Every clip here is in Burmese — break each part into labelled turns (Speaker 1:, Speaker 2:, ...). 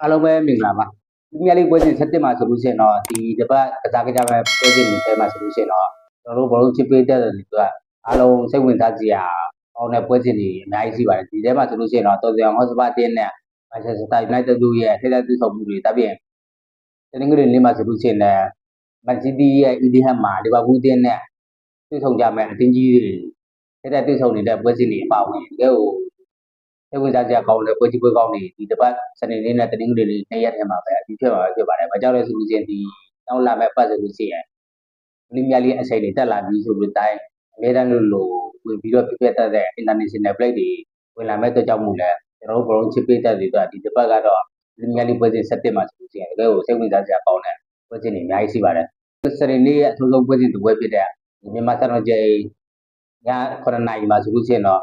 Speaker 1: အားလုံးပဲမင်္ဂလာပါဒီမြလေးပွဲစဉ်7မှာဆိုလို့ရှိရင်တော့ဒီတစ်ပတ်ကစားကြမဲ့ပွဲစဉ်တွေထဲမှာဆိုလို့ရှိရင်တော့ကျွန်တော်တို့ဘောလုံးချစ်ပေးတဲ့လူကအားလုံးစိတ်ဝင်စားကြရအောင်တဲ့ပွဲစဉ်တွေအများကြီးရှိပါတယ်ဒီထဲမှာဆိုလို့ရှိရင်တော့တော်စရာဟော့စပါတင်းနဲ့ Manchester United တို့ရဲ့ထိတဲ့သူဆောင်မှုတွေတပ်ပြင်တနင်္ဂနွေနေ့မှာဆိုလို့ရှိရင်လည်း Man City ရဲ့ Etihad မှာလီဗာပူးတင်းနဲ့သူဆောင်ကြမဲ့အသင်းကြီးတွေထိတဲ့သူဆောင်နေတဲ့ပွဲစဉ်တွေအပါအဝင်တကယ်ကို စိတ်ဝင်စားစရာကောင်းတဲ့ပွဲကြီးပွဲကောင်းတွေဒီတစ်ပတ်စနေနေ့နဲ့တနင်္ဂနွေနေ့နေ့ရက်ထဲမှာပဲအပြီးဖြစ်ပါပဲဖြစ်ပါတယ်။ဘာကြောင့်လဲဆိုလို့ရှိရင်ဒီနောက်လာမဲ့ပတ်ဆိုလို့ရှိရင်ပရီးမီးယားလိအချိန်တွေတက်လာပြီးဆိုလို့တိုင်းအများတန်းလို့လို့ဝင်ပြီးတော့ပြပြတတ်တဲ့ international play တွေဝင်လာမဲ့အတွက်ကြောင့်မို့လဲကျွန်တော်တို့ဘလုံးချစ်ပေးတဲ့တွေကဒီတစ်ပတ်ကတော့ပရီးမီးယားလိပွဲစဉ်7မှာဆိုလို့ရှိရင်တကယ်ကိုစိတ်ဝင်စားစရာကောင်းတဲ့ပွဲစဉ်တွေအများကြီးရှိပါတယ်။စနေနေ့ရဲ့အထူးဆုံးပွဲစဉ်တစ်ပွဲဖြစ်တဲ့မြန်မာစံတော်ချိန်ည9နာရီမှာဆိုလို့ရှိရင်တော့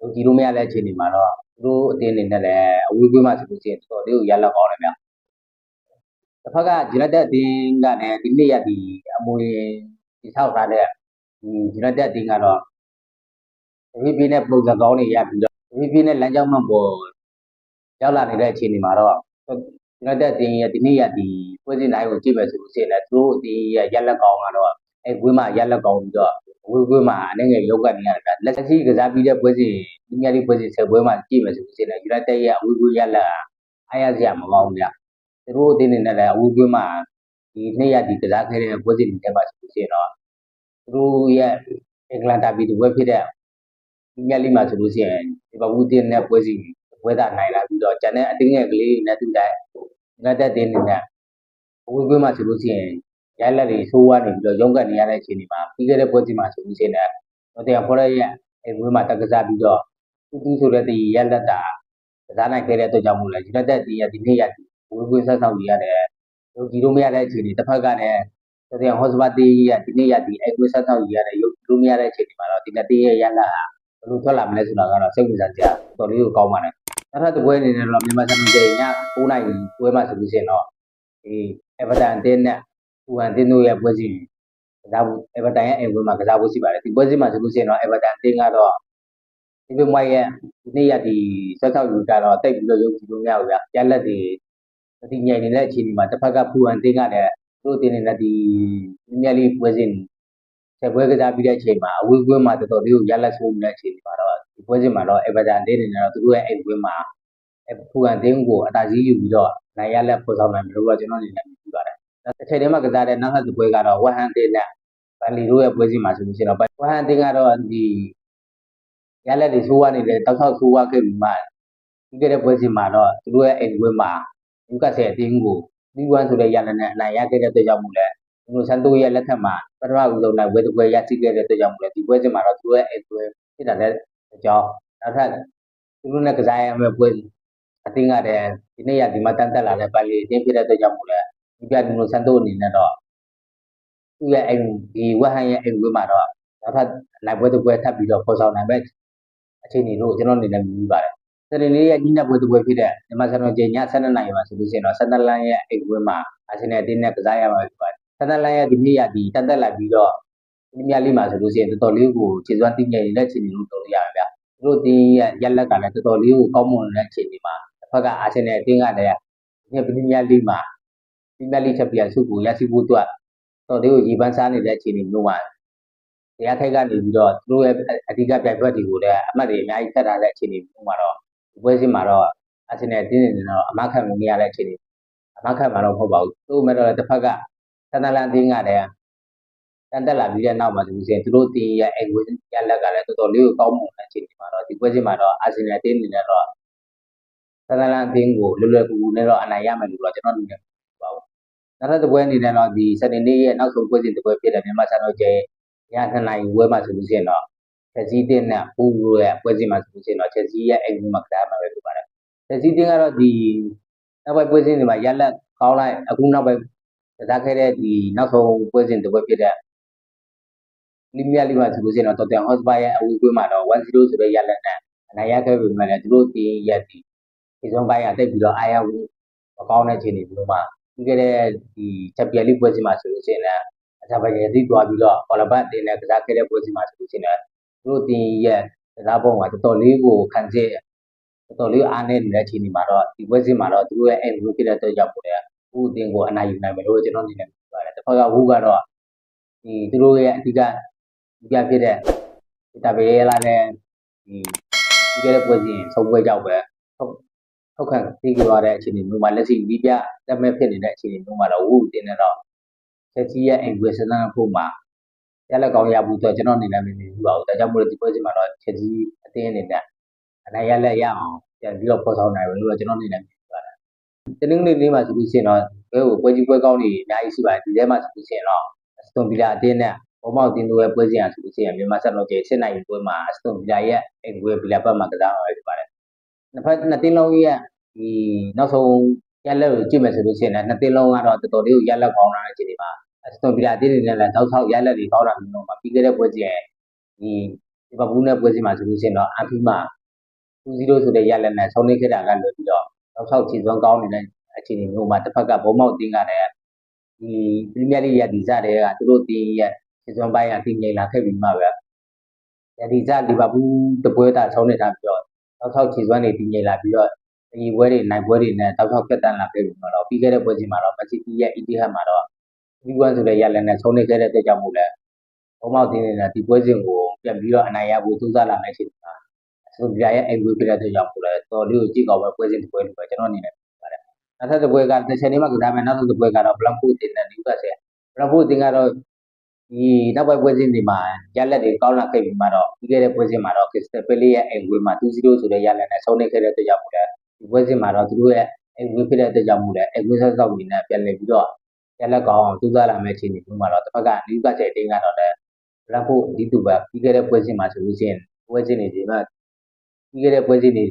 Speaker 1: တော့တို့အတင်းနေနဲ့ဗျာအိမ်ဝေးမှာဆိုလို့ရှိရင်တော့တော်တိုင်ဟိုနိုင်ဝဲတပွဲရမှုကိုတော်တော်လေးကိုလုံးကတ်နေရတဲ့အခြေအနေမှာတော့အတင်းငယ်ကလေးတွေနဲ့တွေ့တိုင်းနဲ့ကဲလက်တွေဆိုးွားနေတဲ့တော်တရားဟောစပါတင်းရဲ့ဒီနေ့ရဒီအိမ်ဝေးဆက်ဆောက်ကြီးကတော့ဒီလိုမရတဲ့အခြေအနေမှာတော့သူတို့အတင်းနေနဲ့လည်းအဝေးကွင်းမှာဆိုလို့ရှိရင်တော်တော်လေးကိုရလက်ကောင်းတယ်ဗျ။တစ်ဖက်ကဂျီလက်တက်အတင်းကလည်းဒီနေ့ရဒီအမွေတိဆောက်ထားတဲ့ဒီဂျီလက်တက်အတင်းကတော့ဒီပြင်းနဲ့ပုံစံကောင်းတွေရပြီးတော့ဒီပြင်းနဲ့လမ်းကြောင်းမှပေါ်ရောက်လာနေတဲ့အခြေအနေမှာတော့ဂျီလက်တက်အတင်းရဲ့ဒီနေ့ရဒီပွဲစဉ်တိုင်းကိုကြည့်မယ်ဆိုလို့ရှိရင်လည်းသူတို့အတင်းရဲ့ရလက်ကောင်းကတော့အဲကွင်းမှာရလက်ကောင်းပြီးတော့ ဝေးကွင်းမှာအနေငယ်ရုပ်ကနေရတယ်ဗျလက်ရှိကစားပြီးတဲ့ပွဲစဉ်ဒီမြလေးပွဲစဉ်10ပွဲမှာကြည့်မယ်ဆိုလို့ရှိရင်လည်း United ရဲ့အဝေးကွင်းရလက်ကအားရစရာမကောင်းဘူးဗျသူတို့အတင်းနေနဲ့လည်းအဝေးကွင်းမှာဒီနေ့ရဒီကစားခဲ့တဲ့ပွဲစဉ်တွေထဲမှာဆိုလို့ရှိရင်တော့သူတို့ရဲ့အင်္ဂလန်တာဘီတွေပွဲဖြစ်တဲ့ဒီမြလေးမှာဆိုလို့ရှိရင်ဒီဘဝဦးတင်းနဲ့ပွဲစဉ်ပွဲသာနိုင်လာပြီးတော့ကျန်တဲ့အတင်းငယ်ကလေးတွေနဲ့တူတိုင်း United တင်းနေနဲ့အဝေးကွင်းမှာဆိုလို့ရှိရင် ရလက်တွေဆိုးဝါးနေပြီးတော့ရုန်းကန်နေရတဲ့အခြေအနေမှာပြီးခဲ့တဲ့ပွဲစဉ်မှာဆိုလို့ရှိရင်လည်းတော့တရားဖော်ရရဲ့အဲဝေးမှာတက်ကစားပြီးတော့သူသူဆိုတဲ့ဒီရလက်တာကစားနိုင်ခဲ့တဲ့အတွက်ကြောင့်မို့လဲ United ဒီရဒီနေ့ရဒီဝေးကွင်းဆက်ဆောင်နေရတယ်ရုပ်ကြည့်လို့မရတဲ့အခြေအနေတစ်ဖက်ကလည်းတော့တရားဟောစပါတီရဒီနေ့ရဒီအဲကွင်းဆက်ဆောင်နေရတယ်ရုပ်ကြည့်လို့မရတဲ့အခြေအနေမှာတော့ဒီနေ့တည်းရဲ့ရလက်ဘယ်လိုထွက်လာမလဲဆိုတာကတော့စိတ်ဝင်စားစရာတော်လေးကိုကောင်းပါတယ်နောက်ထပ်တစ်ပွဲအနေနဲ့တော့မြန်မာစံတော်ချိန်ည9နာရီပွဲမှာဆိုလို့ရှိရင်တော့ဒီ Everton အသင်းနဲ့ ဟူဟန်အသင်းတို့ရဲ့ပွဲစဉ်ကစားဖို့ Everton ရဲ့အိမ်ပွဲမှာကစားဖို့ရှိပါတယ်ဒီပွဲစဉ်မှာဆိုလို့ရှိရင်တော့ Everton အသင်းကတော့ဒီပြမိုက်ရဲ့ဒီနေ့ရဒီဆက်ဆောက်ယူကတော့တိတ်ပြီးတော့ရုပ်ကြည့်လို့မရဘူးဗျရလက်တွေဒီညင်နေတဲ့အခြေအနေမှာတစ်ဖက်ကဖူဟန်အသင်းကလည်းသူတို့အသင်းနဲ့ဒီမြက်လေးပွဲစဉ်ဆက်ပွဲကစားပြီးတဲ့အချိန်မှာအဝေးကွင်းမှာတော်တော်လေးကိုရလက်ဆိုးနေတဲ့အခြေအနေမှာတော့ဒီပွဲစဉ်မှာတော့ Everton အသင်းနေနဲ့တော့သူတို့ရဲ့အိမ်ကွင်းမှာဖူဟန်အသင်းကိုအတားကြီးယူပြီးတော့နိုင်ရလက်ပေါ်ဆောင်နိုင်မလို့တော့ကျွန်တော်အနေနဲ့ပြောပါ တယ်တစ်ချိန်တည်းမှာကစားတဲ့နောက်ထပ်တစ်ပွဲကတော့ဝက်ဟန်တင်နဲ့ဗန်လီတို့ရဲ့ပွဲစီမှာဆိုလို့ရှိရင်တော့ဝက်ဟန်တင်ကတော့ဒီရလက်တွေဆိုးဝါးနေတယ်တောက်ဆောက်ဆိုးဝါးခဲ့ပြီးမှဒီကတဲ့ပွဲစီမှာတော့သူတို့ရဲ့အိမ်ပွဲမှာယူကတ်ဆယ်အတင်းကိုဒီဝမ်ဆိုတဲ့ရလက်နဲ့အနိုင်ရခဲ့တဲ့အတွက်ကြောင့်မို့လဲသူတို့ဆန်တိုရဲ့လက်ထက်မှာပထမဦးဆုံးနိုင်ဝဲတစ်ပွဲရရှိခဲ့တဲ့အတွက်ကြောင့်မို့လဲဒီပွဲစီမှာတော့သူတို့ရဲ့အိမ်ပွဲဖြစ်တာလည်းအကြောင်းနောက်ထပ်သူတို့နဲ့ကစားရမယ့်ပွဲအတင်းကတည်းဒီနေ့ရဒီမှာတန်တက်လာတဲ့ပန်လီအတင်းဖြစ်တဲ့အတွက်ကြောင့်မို့လဲ ဒီပြဒီလိုစံတိုးအနေနဲ့တော့သူ့ရဲ့အိမ်ဒီဝက်ဟန်ရဲ့အိမ်ဝေးမှာတော့နောက်ထပ်လိုက်ပွဲတစ်ပွဲထပ်ပြီးတော့ပေါ်ဆောင်နိုင်မဲ့အခြေအနေလို့ကျွန်တော်အနေနဲ့မြင်မိပါတယ်။စနေနေ့ရဲ့ညနေပွဲတစ်ပွဲဖြစ်တဲ့မြန်မာစံတော်ချိန်ည7:00နာရီမှာဆိုလို့ရှိရင်တော့ဆန်ဒလန်ရဲ့အိမ်ဝေးမှာအာဆင်နယ်အသင်းနဲ့ကစားရမှာဖြစ်ပါတယ်။ဆန်ဒလန်ရဲ့ဒီနေ့ရဒီတက်တက်လာပြီးတော့ဒီမြလေးမှာဆိုလို့ရှိရင်တော်တော်လေးကိုခြေစွမ်းတင်းကျပ်နေတဲ့အခြေအနေလို့ပြောလို့ရပါဗျာ။သူတို့ဒီရဲ့ရက်လက်ကလည်းတော်တော်လေးကိုကောင်းမွန်တဲ့အခြေအနေမှာတစ်ဖက်ကအာဆင်နယ်အသင်းကလည်းဒီပရီးမီးယားလိမှာ ပရီးမီးယားလိချက်ပြန်စုကိုရရှိဖို့အတွက်တော့ဒီကိုရီပန်းစားနေတဲ့အခြေအနေမျိုးမှာတရားထိုက်ကနေပြီးတော့သူတို့ရဲ့အဓိကပြိုင်ဘက်တွေကိုလည်းအမှတ်တွေအများကြီးဆက်ထားတဲ့အခြေအနေမျိုးမှာတော့ဒီပွဲစဉ်မှာတော့အာဆင်နယ်အသင်းတွေတော့အမခံမရတဲ့အခြေအနေအမခံမှာတော့မဟုတ်ပါဘူးသူ့မဲ့တော့တစ်ဖက်ကသန်တလန်အသင်းကလည်းတန်တက်လာပြီးတဲ့နောက်မှာဒီစဉ်သူတို့တင်ရဲ့အိမ်ဝင်ရလက်ကလည်းတော်တော်လေးကိုကောင်းမွန်တဲ့အခြေအနေမှာတော့ဒီပွဲစဉ်မှာတော့အာဆင်နယ်အသင်းတွေနဲ့တော့သန်တလန်အသင်းကိုလွယ်လွယ်ကူကူနဲ့တော့အနိုင်ရမယ်လို့တော့ကျွန်တော်အနေနဲ့ပါဘူး နောက်ထပ်တစ်ပွဲအနေနဲ့တော့ဒီစနေနေ့ရဲ့နောက်ဆုံးပွဲစဉ်တစ်ပွဲဖြစ်တဲ့မြန်မာစံတော်ချိန်ည7:00နာရီပွဲမှာဆိုလို့ရှိရင်တော့ချက်စီးတင်းနဲ့ပူရိုရဲ့ပွဲစဉ်မှာဆိုလို့ရှိရင်တော့ချက်စီးရဲ့အိမ်မှာကစားမှာပဲဖြစ်ပါတယ်ချက်စီးတင်းကတော့ဒီနောက်ပိုင်းပွဲစဉ်တွေမှာရလက်ကောင်းလိုက်အခုနောက်ပိုင်းကစားခဲ့တဲ့ဒီနောက်ဆုံးပွဲစဉ်တစ်ပွဲဖြစ်တဲ့လီမီယာလီမှာဆိုလို့ရှိရင်တော့တော်တန်ဟော့စပါရဲ့အဝေးကွင်းမှာတော့1-0ဆိုတဲ့ရလဒ်နဲ့အနိုင်ရခဲ့ပေမဲ့လည်းသူတို့တင်ရက်ဒီဒီဆုံးပိုင်းကတိတ်ပြီးတော့အားရမှုမကောင်းတဲ့အခြေအနေမျိုးမှာ ပြီးခဲ့တဲ့ဒီချက်ပြလီပွဲစဉ်မှာဆိုလို့ရှိရင်လည်းအဇာဘိုင်ဂျန်သိသွားပြီးတော့ကော်လဘတ်တင်နဲ့ကစားခဲ့တဲ့ပွဲစဉ်မှာဆိုလို့ရှိရင်လည်းသူတို့တင်ရက်ကစားပုံကတော်တော်လေးကိုခံစစ်တော်တော်လေးအားနည်းနေတဲ့အခြေအနေမှာတော့ဒီပွဲစဉ်မှာတော့သူတို့ရဲ့အိမ်ဝေးဖြစ်တဲ့အတွက်ကြောင့်ပို့တယ်ဥအတင်ကိုအနိုင်ယူနိုင်မယ်လို့ကျွန်တော်အနေနဲ့ပြောပါတယ်တစ်ဖက်ကဝူကတော့ဒီသူတို့ရဲ့အဓိကဒီကဖြစ်တဲ့ဒါပေရလာတဲ့ဒီဒီကတဲ့ပွဲစဉ်ဆုံးပွဲကြောက်ပဲ ဟုတ်ဟုတ်ခံသိကြရတဲ့အခြေအနေမျိုးမှာလက်ရှိဒီပြတက်မဲ့ဖြစ်နေတဲ့အခြေအနေမျိုးမှာတော့ဝူတင်နေတော့ချက်ကြီးရဲ့အိမ်ဝေးစနန်းဖို့မှာရလက်ကောင်းရဘူးဆိုတော့ကျွန်တော်အနေနဲ့မမြင်ဘူးပါဘူးဒါကြောင့်မို့လို့ဒီပွဲစဉ်မှာတော့ချက်ကြီးအတင်းအနေနဲ့အနိုင်ရလက်ရအောင်ပြန်ပြီးတော့ပေါ်ဆောင်နိုင်မယ်လို့တော့ကျွန်တော်အနေနဲ့မြင်ပါတယ်တနင်္ဂနွေနေ့မှာဆိုလို့ရှိရင်တော့ဘဲကိုပွဲကြီးပွဲကောင်းတွေအများကြီးရှိပါတယ်ဒီထဲမှာဆိုလို့ရှိရင်တော့စတွန်ဗီလာအတင်းနဲ့ဘောမောက်တင်တို့ရဲ့ပွဲစဉ်အဆိုလို့ရှိရင်မြန်မာဆက်လို့ကျေစစ်နိုင်ပွဲမှာစတွန်ဗီလာရဲ့အိမ်ဝေးဗီလာဘက်မှာကစားမှာဖြစ်ပါတယ် နှစ်ဖက်နှစ်တင်းလုံးရဲ့ဒီနောက်ဆုံးရလက်ကိုကြည့်မယ်ဆိုလို့ရှိရင်လည်းနှစ်တင်းလုံးကတော့တော်တော်လေးကိုရလက်ကောင်းလာတဲ့အခြေအနေမှာစတွန်ဗီလာအတင်းတွေနဲ့လည်းတောက်ဆောက်ရလက်တွေကောင်းလာပြီးတော့မှပြီးခဲ့တဲ့ပွဲစဉ်ဒီဒီဘဘူးနဲ့ပွဲစဉ်မှာဆိုလို့ရှိရင်တော့အဖီမှာ2-0ဆိုတဲ့ရလက်နဲ့ဆုံးနေခဲ့တာကလွယ်ပြီးတော့တောက်ဆောက်ခြေစွမ်းကောင်းနေတဲ့အခြေအနေမျိုးမှာတစ်ဖက်ကဘုံမောက်တင်းကလည်းဒီပရီးမီးယားလိရဲ့ဒီစားတွေကသူတို့တင်းရဲ့ခြေစွမ်းပိုင်းကတင်းငိမ့်လာခဲ့ပြီးမှပဲဒီစားလီဗာပူးတပွဲတာဆုံးနေတာပြီးတော့ တောက်ဆောက်ခြေစွမ်းတွေတင်းငိမ့်လာပြီးတော့ဒီပွဲတွေနိုင်ပွဲတွေနဲ့တောက်ဆောက်ပြတ်တန်းလာခဲ့ပြီးတော့ပြီးခဲ့တဲ့ပွဲစဉ်မှာတော့မက်ဆီရဲ့အီတီဟတ်မှာတော့ဒီကွန်းဆိုတဲ့ရလက်နဲ့ဆုံးနေခဲ့တဲ့အတွက်ကြောင့်မို့လဲဘုံမောက်တင်းနေတဲ့ဒီပွဲစဉ်ကိုပြန်ပြီးတော့အနိုင်ရဖို့သူစားလာမယ့်ချိန်မှာဆိုဒီရဲ့အိမ်ဝေးပြတဲ့အတွက်ကြောင့်မို့လဲတော်လေးကိုကြည့်ကောင်းပဲပွဲစဉ်တစ်ပွဲလိုပဲကျွန်တော်အနေနဲ့ပါတယ်နောက်ထပ်တစ်ပွဲကတစ်ချက်နေမှကစားမယ်နောက်ထပ်တစ်ပွဲကတော့ဘလန်ဖူတင်တဲ့နယူကာဆယ်ဘလန်ဖူတင်ကတော့ ဒီနောက်ပွဲပွဲစဉ်တွေမှာရလက်တွေကောင်းလာခဲ့ပြီးမှတော့ပြီးခဲ့တဲ့ပွဲစဉ်မှာတော့ခရစ္စတယ်ပယ်လေးရဲ့အိမ်ဝေးမှာ2-0ဆိုတဲ့ရလက်နဲ့ဆုံးနေခဲ့တဲ့အတွက်ကြောင့်မို့လဲဒီပွဲစဉ်မှာတော့သူတို့ရဲ့အိမ်ဝေးဖြစ်တဲ့အတွက်ကြောင့်မို့လဲအိမ်ဝေးဆက်စောက်နေနဲ့ပြန်လည်ပြီးတော့ရလက်ကောင်းအောင်သူစားလာမယ့်ချိန်တွေမှာတော့တစ်ဖက်ကနယူကာဆယ်တင်းကတော့လည်းဘလန်ဖူဒီတူပဲပြီးခဲ့တဲ့ပွဲစဉ်မှာဆိုလို့ရှိရင်ပွဲစဉ်တွေဒီမှာပြီးခဲ့တဲ့ပွဲစဉ်တွေ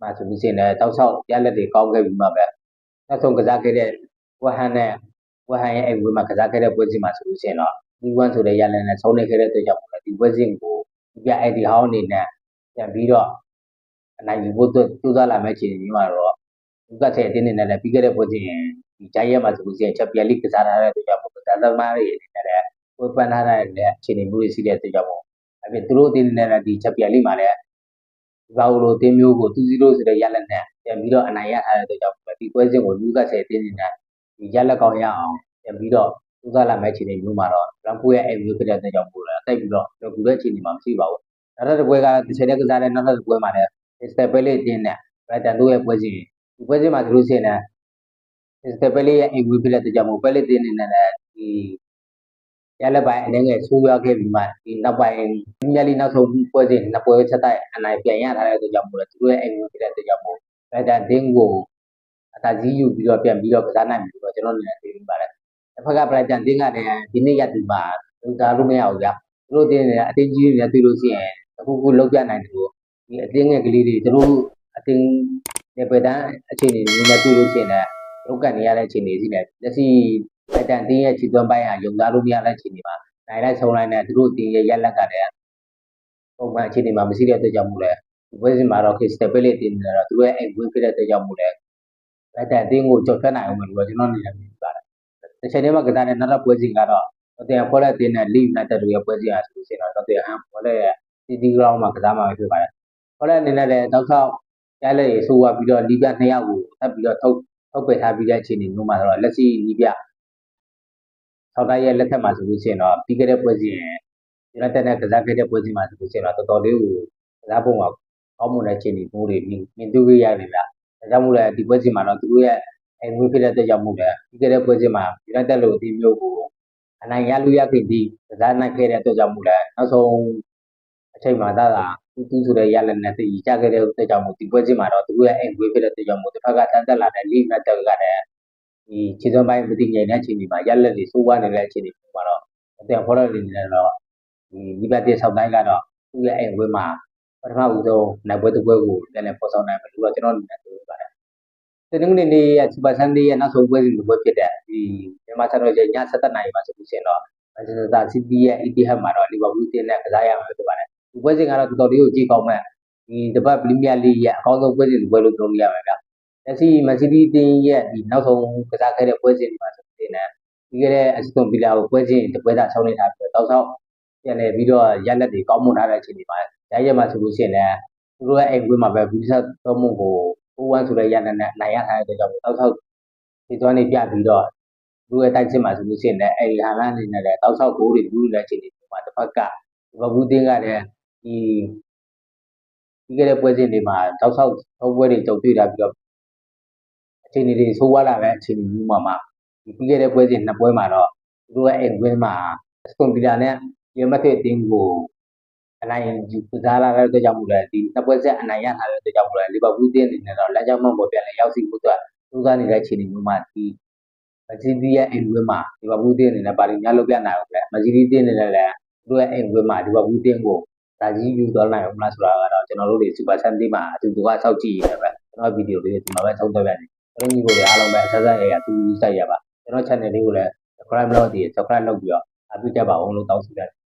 Speaker 1: မှာဆိုလို့ရှိရင်လည်းတောက်ဆောက်ရလက်တွေကောင်းခဲ့ပြီးမှပဲနောက်ဆုံးကစားခဲ့တဲ့ဝဟန်နဲ့ဝဟန်ရဲ့အိမ်ဝေးမှာကစားခဲ့တဲ့ပွဲစဉ်မှာဆိုလို့ရှိရင်တော့ ဒီဝမ်ဆိုတဲ့ရလက်နဲ့ဆုံးနေခဲ့တဲ့အတွက်ကြောင့်မို့လဲဒီပွဲစဉ်ကိုဒီပြအဲ့ဒီဟောင်းအနေနဲ့ပြန်ပြီးတော့အနိုင်ယူဖို့သူစားလာမယ့်ချိန်တွေမှာတော့ဒီကတဲ့တင်းနေနဲ့လည်းပြီးခဲ့တဲ့ပွဲစဉ်ဒီဂျိုင်းရဲ့မှာဆိုလို့ရှိရင်ချက်ပြလိကစားထားတဲ့အတွက်ကြောင့်မို့ဒါသမားတွေအနေနဲ့လည်းပွဲပန်းထားတဲ့အခြေအနေမျိုးတွေရှိတဲ့အတွက်ကြောင့်မို့အဲ့ဒီသူတို့တင်းနေနဲ့ဒီချက်ပြလိမှာလည်းဒီဘာလို့တင်းမျိုးကို2-0ဆိုတဲ့ရလက်နဲ့ပြန်ပြီးတော့အနိုင်ရထားတဲ့အတွက်ကြောင့်ဒီပွဲစဉ်ကိုလူကဆယ်တင်းနေတဲ့ဒီရလက်ကောင်းရအောင်ပြန်ပြီးတော့ သူစားလာမယ့်အခြေအနေမျိုးမှာတော့ရန်ပူရဲ့အိမ်မျိုးဖြစ်တဲ့အတွက်ကြောင့်ပို့လာတိုက်ပြီးတော့လွယ်ကူတဲ့အခြေအနေမှာမရှိပါဘူးနောက်တစ်ပွဲကတစ်ချက်တည်းကစားတဲ့နောက်တစ်ပွဲမှာလည်းစတက်ပဲလေးတင်းနဲ့ဘရတန်တို့ရဲ့ပွဲစဉ်ဒီပွဲစဉ်မှာသူတို့ဆင်တဲ့စတက်ပဲလေးရဲ့အိမ်မျိုးဖြစ်တဲ့အတွက်ကြောင့်မို့ပဲလေးတင်းနေနဲ့ဒီရလက်ပိုင်းအနေငယ်ဆိုးရွားခဲ့ပြီးမှဒီနောက်ပိုင်းမြက်လီနောက်ဆုံးပွဲစဉ်နှစ်ပွဲချက်တိုက်အနိုင်ပြန်ရထားတဲ့အတွက်ကြောင့်မို့လဲသူတို့ရဲ့အိမ်မျိုးဖြစ်တဲ့အတွက်ကြောင့်မို့ဘရတန်တင်းကိုအသာကြီးယူပြီးတော့ပြန်ပြီးတော့ကစားနိုင်ပြီဆိုတော့ကျွန်တော်အနေနဲ့သိပြီးပါတယ် တစ်ဖက်ကဘရတန်တင်းကလည်းဒီနေ့ရက်ဒီမှာဒါလို့မရဘူးဗျာသူတို့တင်းနေအတင်းကြီးတွေတွေ့လို့ရှိရင်အခုခုလောက်ပြနိုင်တယ်လို့ဒီအတင်းငယ်ကလေးတွေသူတို့အတင်းနေပဒန်အခြေအနေတွေနဲ့တွေ့လို့ရှိရင်လည်းလောက်ကနေရတဲ့အခြေအနေရှိတယ်လက်ရှိဘရတန်တင်းရဲ့ခြေသွမ်းပိုင်းဟာယုံသားလို့မရတဲ့အခြေအနေမှာနိုင်လိုက်ဆုံးလိုက်နဲ့သူတို့တင်းရဲ့ရက်လက်ကလည်းပုံမှန်အခြေအနေမှာမရှိတဲ့အတွက်ကြောင့်မို့လဲဒီပွဲစဉ်မှာတော့ crystal ပဲလေးတင်းနေတော့သူရဲ့အိမ်ဝင်းဖြစ်တဲ့အတွက်ကြောင့်မို့လဲလက်တဲ့အတင်းကိုကြော်ဖြတ်နိုင်အောင်လို့ကျွန်တော်အနေနဲ့မြင်ပါတယ်။ တစ်ချိန်တည်းမှာကစားတဲ့နောက်တစ်ပွဲစဉ်ကတော့တော့တဲ့ဖော်လက်တင်းနဲ့ league united တို့ရဲ့ပွဲစဉ်အားဆိုလို့ရှိရင်တော့တဲ့ဟန်ဖော်လက်ရဲ့ CT ground မှာကစားမှာဖြစ်ပါတယ်။ဖော်လက်အနေနဲ့လည်းတောက်ဆောက်ကျဲလက်ရေဆိုးသွားပြီးတော့လီးပြနှစ်ယောက်ကိုထပ်ပြီးတော့ထုတ်ထုတ်ပယ်ထားပြီးတဲ့အခြေအနေမျိုးမှာတော့လက်ရှိလီးပြဆောက်တိုင်းရဲ့လက်ထက်မှာဆိုလို့ရှိရင်တော့ပြီးခဲ့တဲ့ပွဲစဉ် United နဲ့ကစားခဲ့တဲ့ပွဲစဉ်မှာဆိုလို့ရှိရင်တော့တော်တော်လေးကိုကစားပုံကကောင်းမွန်တဲ့အခြေအနေမျိုးတွေမြင်တွေ့ရပြီဗျာ။ဒါကြောင့်မို့လဲဒီပွဲစဉ်မှာတော့သူတို့ရဲ့ အိမ်ဝေးဖြစ်တဲ့အတွက်ကြောင့်မို့လဲပြီးခဲ့တဲ့ပွဲစဉ်မှာ United လို့အသင်းမျိုးကိုအနိုင်ရလို့ရခဲ့ပြီးကစားနိုင်ခဲ့တဲ့အတွက်ကြောင့်မို့လဲနောက်ဆုံးအချိန်မှာသာသာသူသူဆိုတဲ့ရလက်နဲ့တည်ကြခဲ့တဲ့အတွက်ကြောင့်မို့ဒီပွဲစဉ်မှာတော့သူတို့ရဲ့အိမ်ဝေးဖြစ်တဲ့အတွက်ကြောင့်မို့တစ်ဖက်ကတန်းတက်လာတဲ့ League United ကလည်းဒီခြေစွမ်းပိုင်းမတည်ငြိမ်တဲ့အခြေအနေမှာရလက်တွေစိုးဝါးနေတဲ့အခြေအနေမှာတော့အတင်ဖော်ရနေနေတော့ဒီဒီဘက်တစ်ဆောက်တိုင်းကတော့သူ့ရဲ့အိမ်ဝေးမှာပထမဦးဆုံးနိုင်ပွဲတစ်ပွဲကိုလည်းလည်းပေါ်ဆောင်နိုင်မယ်လို့တော့ကျွန်တော်အနေနဲ့ပြောပါ တယ်။တနင်္ဂနွေနေ့ရဲ့စူပါဆန်ဒေးရဲ့နောက်ဆုံးပွဲစဉ်တစ်ပွဲဖြစ်တဲ့ဒီမြန်မာစံတော်ချိန်ည7:00နာရီမှာဆိုလို့ရှိရင်တော့မန်ချက်စတာစီးတီးရဲ့ Etihad မှာတော့လီဗာပူးတင်းနဲ့ကစားရမှာဖြစ်ပါတယ်ဒီပွဲစဉ်ကတော့တော်တော်လေးကိုကြည့်ကောင်းမဲ့ဒီတပတ်ပရီးမီးယားလိရဲ့အကောင်းဆုံးပွဲစဉ်ဒီပွဲလို့ပြောလို့ရမယ်ဗျာလက်ရှိမန်စီးတီးတင်းရဲ့ဒီနောက်ဆုံးကစားခဲ့တဲ့ပွဲစဉ်ဒီမှာဆိုလို့ရှိရင်ပြီးခဲ့တဲ့အစတွန်ဗီလာကိုပွဲစဉ်တပွဲသာဆောင်းနေတာပြီးတော့တောက်ဆောက်ပြန်နေပြီးတော့ရက်လက်တွေကောင်းမွန်လာတဲ့အချိန်ဒီမှာရရက်မှာဆိုလို့ရှိရင်လည်းသူတို့ရဲ့အိမ်ကွင်းမှာပဲဘူးဆက်တော့မှုကို 0-1ဆိုတဲ့ရက်လက်နဲ့နိုင်ရထားတဲ့ကြောင့်တောက်ဆောက်ဒီသွမ်းနေပြပြီးတော့လူရဲ့တိုက်စစ်မှာဆိုလို့ရှိရင်လည်းအဲဒီဟာလန်းနေနဲ့လည်းတောက်ဆောက်ကိုတွေလူတွေလည်းချိန်နေဒီမှာတစ်ဖက်ကဒီဘဘူးတင်းကလည်းဒီဒီကလေးပွဲစဉ်တွေမှာတောက်ဆောက်သုံးပွဲတွေကြုံတွေ့တာပြီးတော့အချိန်တွေဆိုးွားလာတဲ့အချိန်တွေမျိုးမှာမှာဒီပြီးခဲ့တဲ့ပွဲစဉ်နှစ်ပွဲမှာတော့သူတို့ရဲ့အိမ်ကွင်းမှာစကွန်ပီလာနဲ့ရမတ်တဲ့အတင်းကို အနိုင်ယူကစားလာတဲ့အတွက်ကြောင့်မို့လဲဒီနှစ်ပွဲဆက်အနိုင်ရထားတဲ့အတွက်ကြောင့်မို့လဲလီဗာပူးတင်းအနေနဲ့တော့လက်ကြောင်းမပေါ်ပြန်လဲရောက်စီမှုအတွက်စူးစမ်းနေတဲ့အခြေအနေမျိုးမှာဒီမဂျီဒီရဲ့အိမ်ဝင်းမှာဒီဘဘူးတင်းအနေနဲ့ပါတီများလုပ်ပြနိုင်အောင်လေမဂျီဒီတင်းအနေနဲ့လည်းသူတို့ရဲ့အိမ်ဝင်းမှာဒီဘဘူးတင်းကိုဒါကြီးယူသွားနိုင်အောင်မလားဆိုတာကတော့ကျွန်တော်တို့တွေစူပါဆန်တီမှာအတူတူကစောက်ကြည့်ရတယ်ပဲကျွန်တော်ဗီဒီယိုလေးဒီမှာပဲဆုံးသွားပြန်တယ်ကျွန်တော်ညီကိုတွေအားလုံးပဲအဆက်ဆက်ရရသူစိုက်ရပါကျွန်တော် channel လေးကိုလည်း subscribe လုပ်တည် subscribe လုပ်ပြီးတော့အပြည့်ကြပါအောင်လို့တောင်းဆိုပါတယ်